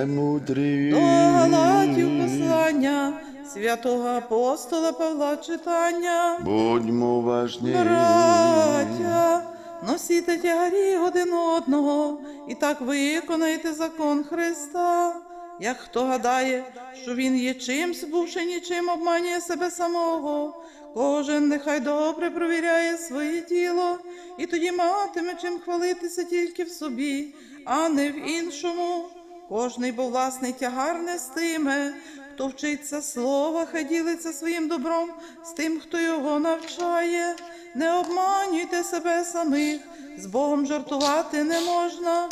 Мудрі. До Галатів послання святого апостола Павла читання. Будьмо уважні. Браття, носіте тягарі один одного, і так виконайте закон Христа. Як хто гадає, що він є чимсь, бувши нічим, обманює себе самого. Кожен нехай добре провіряє своє тіло, і тоді матиме чим хвалитися тільки в собі, а не в іншому. Кожний бо власний тягар нестиме, хто вчиться слова, хай ділиться своїм добром з тим, хто його навчає. Не обманюйте себе самих, з Богом жартувати не можна.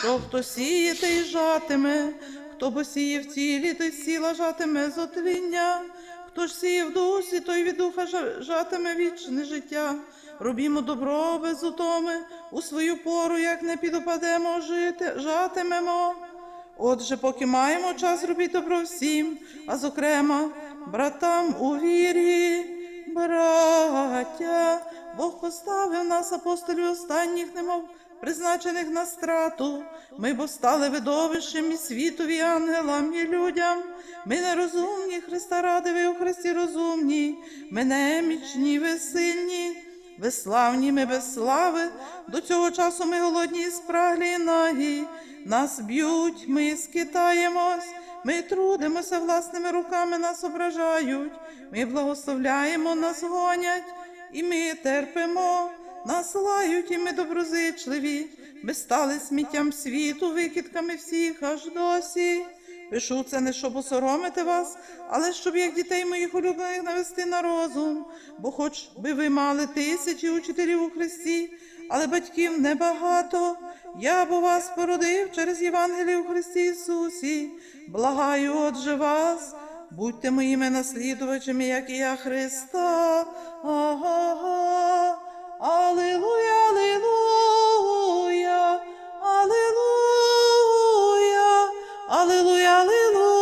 Що хто сіє, те й жатиме, хто бо сіє в тілі, той сіла жатиме з зотління. Хто ж в дусі, той від духа жатиме вічне життя. Робімо добро без утоми, у свою пору, як не підопадемо жити, жатимемо. Отже, поки маємо час робити добро всім, а зокрема братам у вірі, браття, Бог поставив нас, апостолів останніх, немов призначених на страту. Ми бо стали видовищем і світові, і ангелам, і людям. Ми нерозумні, Христа ради, ви у Христі розумні, ми немічні, ви сильні. Безславні ми без слави, до цього часу ми голодні і спраглі і нагі. Нас б'ють, ми скитаємось, ми трудимося власними руками, нас ображають, ми благословляємо, нас гонять, і ми терпимо, нас лають, і ми доброзичливі. Ми стали сміттям світу, викидками всіх аж досі. Пишу це не щоб осоромити вас, але щоб як дітей моїх улюблених навести на розум, бо хоч би ви мали тисячі учителів у Христі, але батьків небагато. Я бо вас породив через Євангеліє у Христі Ісусі. Благаю, отже вас, будьте моїми наслідувачами, як і я Христа. Hallelujah, hallelujah.